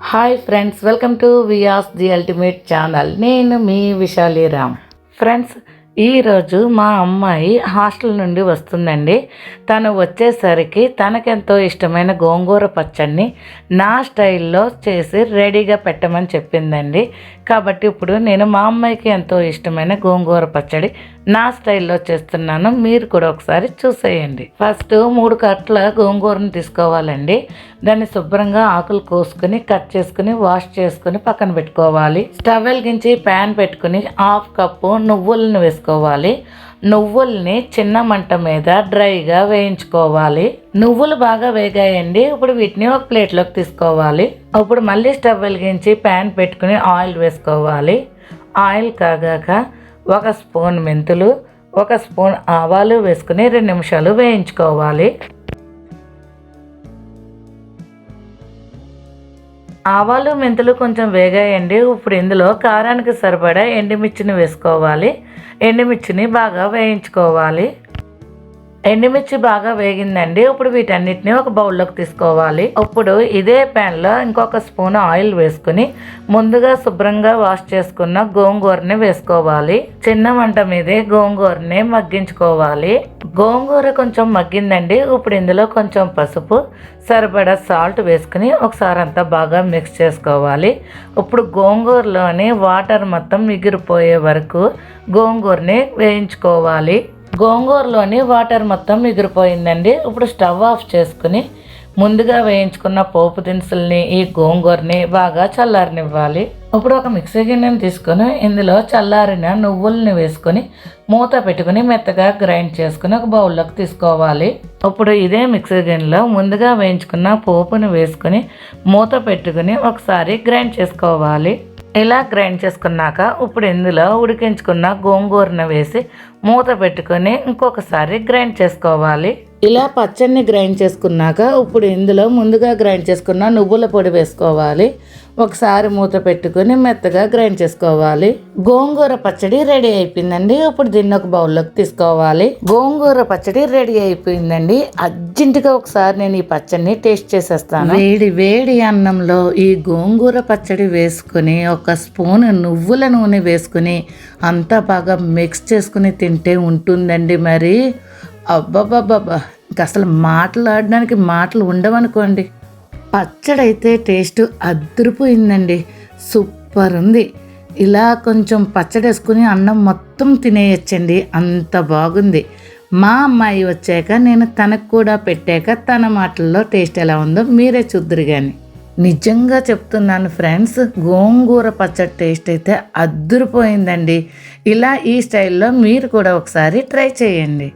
Hi friends welcome to Vyas the ultimate channel నేను మీ విశాలీరామ్ friends ఈరోజు మా అమ్మాయి హాస్టల్ నుండి వస్తుందండి. తను వచ్చేసరికి తనకెంతో ఇష్టమైన గోంగూర పచ్చడిని నా స్టైల్లో చేసి రెడీగా పెట్టమని చెప్పిందండి. కాబట్టి ఇప్పుడు నేను మా అమ్మాయికి ఎంతో ఇష్టమైన గోంగూర పచ్చడి నా స్టైల్లో చేస్తున్నాను. మీరు కూడా ఒకసారి చూసేయండి. ఫస్ట్ మూడు కట్ల గోంగూరను తీసుకోవాలండి. దాన్ని శుభ్రంగా ఆకులు కోసుకుని కట్ చేసుకుని వాష్ చేసుకుని పక్కన పెట్టుకోవాలి. స్టవ్ వెలిగించి ప్యాన్ పెట్టుకుని హాఫ్ కప్పు నువ్వులను వేసుకోవాలి. నువ్వుల్ని చిన్న మంట మీద డ్రైగా వేయించుకోవాలి. నువ్వులు బాగా వేగాయండి. ఇప్పుడు వీటిని ఒక ప్లేట్లోకి తీసుకోవాలి. ఇప్పుడు మళ్ళీ స్టవ్ వెలిగించి ప్యాన్ పెట్టుకుని ఆయిల్ వేసుకోవాలి. ఆయిల్ కాగాక ఒక స్పూన్ మెంతులు ఒక స్పూన్ ఆవాలు వేసుకుని రెండు నిమిషాలు వేయించుకోవాలి. ఆవాలు మెంతులు కొంచెం వేగాయండి. ఇప్పుడు ఇందులో కారానికి సరిపడా ఎండుమిర్చిని వేసుకోవాలి. ఎండుమిర్చిని బాగా వేయించుకోవాలి. ఎండుమిర్చి బాగా వేగిందండి. ఇప్పుడు వీటన్నిటిని ఒక బౌల్లోకి తీసుకోవాలి. ఇప్పుడు ఇదే ప్యాన్లో ఇంకొక స్పూన్ ఆయిల్ వేసుకుని ముందుగా శుభ్రంగా వాష్ చేసుకున్న గోంగూరని వేసుకోవాలి. చిన్న వంట మీదే గోంగూరని మగ్గించుకోవాలి. గోంగూర కొంచెం మగ్గిందండి. ఇప్పుడు ఇందులో కొంచెం పసుపు సరిపడా సాల్ట్ వేసుకుని ఒకసారి అంతా బాగా మిక్స్ చేసుకోవాలి. ఇప్పుడు గోంగూరలోని వాటర్ మొత్తం మిగిరిపోయే వరకు గోంగూరని వేయించుకోవాలి. గోంగూరలోని వాటర్ మొత్తం ఎగిరిపోయిందండి ఇప్పుడు స్టవ్ ఆఫ్ చేసుకుని ముందుగా వేయించుకున్న పోపు దినుసుల్ని ఈ గోంగూరని బాగా చల్లారనివ్వాలి. ఇప్పుడు ఒక మిక్సీ గిన్నెని తీసుకొని ఇందులో చల్లారిన నువ్వుల్ని వేసుకొని మూత పెట్టుకుని మెత్తగా గ్రైండ్ చేసుకుని ఒక బౌల్లోకి తీసుకోవాలి. ఇప్పుడు ఇదే మిక్సీ గిన్నెలో ముందుగా వేయించుకున్న పోపుని వేసుకుని మూత పెట్టుకుని ఒకసారి గ్రైండ్ చేసుకోవాలి. ఇలా గ్రైండ్ చేసుకున్నాక ఇప్పుడు ఇందులో ఉడికించుకున్న గోంగూరను వేసి మూత పెట్టుకొని ఇంకొకసారి గ్రైండ్ చేసుకోవాలి. ఇలా పచ్చడిని గ్రైండ్ చేసుకున్నాక ఇప్పుడు ఇందులో ముందుగా గ్రైండ్ చేసుకున్న నువ్వుల పొడి వేసుకోవాలి. ఒకసారి మూత పెట్టుకొని మెత్తగా గ్రైండ్ చేసుకోవాలి. గోంగూర పచ్చడి రెడీ అయిపోయిందండి. ఇప్పుడు దీన్ని ఒక బౌల్లోకి తీసుకోవాలి. గోంగూర పచ్చడి రెడీ అయిపోయిందండి. అర్జెంటుగా ఒకసారి నేను ఈ పచ్చడిని టేస్ట్ చేసేస్తాను. వేడి వేడి అన్నంలో ఈ గోంగూర పచ్చడి వేసుకుని ఒక స్పూన్ నువ్వుల నూనె వేసుకుని అంతా బాగా మిక్స్ చేసుకుని తింటే ఉంటుందండి మరి. అబ్బబ్బబ్బబ్బా. ఇంక అసలు మాట్లాడడానికి మాటలు ఉండవనుకోండి. పచ్చడి అయితే టేస్ట్ అద్దరిపోయిందండి. సూపర్ ఉంది. ఇలా కొంచెం పచ్చడి వేసుకుని అన్నం మొత్తం తినేయచ్చండి. అంత బాగుంది. మా అమ్మాయి వచ్చాక నేను తనకు కూడా పెట్టాక తన మాటల్లో టేస్ట్ ఎలా ఉందో మీరే చూద్దరు కానీ నిజంగా చెప్తున్నాను ఫ్రెండ్స్ గోంగూర పచ్చడి టేస్ట్ అయితే అద్దరిపోయిందండి. ఇలా ఈ స్టైల్లో మీరు కూడా ఒకసారి ట్రై చేయండి.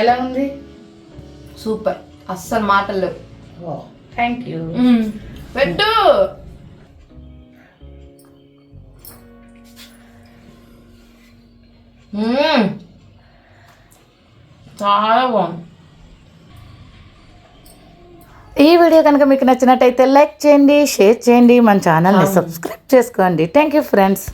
ఎలా ఉంది? సూపర్. అస్సలు మాటలు లేవు. థ్యాంక్ యూ పెట్టు. మ్మ్. చాలా బాగుంది. ఈ వీడియో కనుక మీకు నచ్చినట్టయితే లైక్ చేయండి షేర్ చేయండి మన ఛానల్ని సబ్స్క్రైబ్ చేసుకోండి. Thank you friends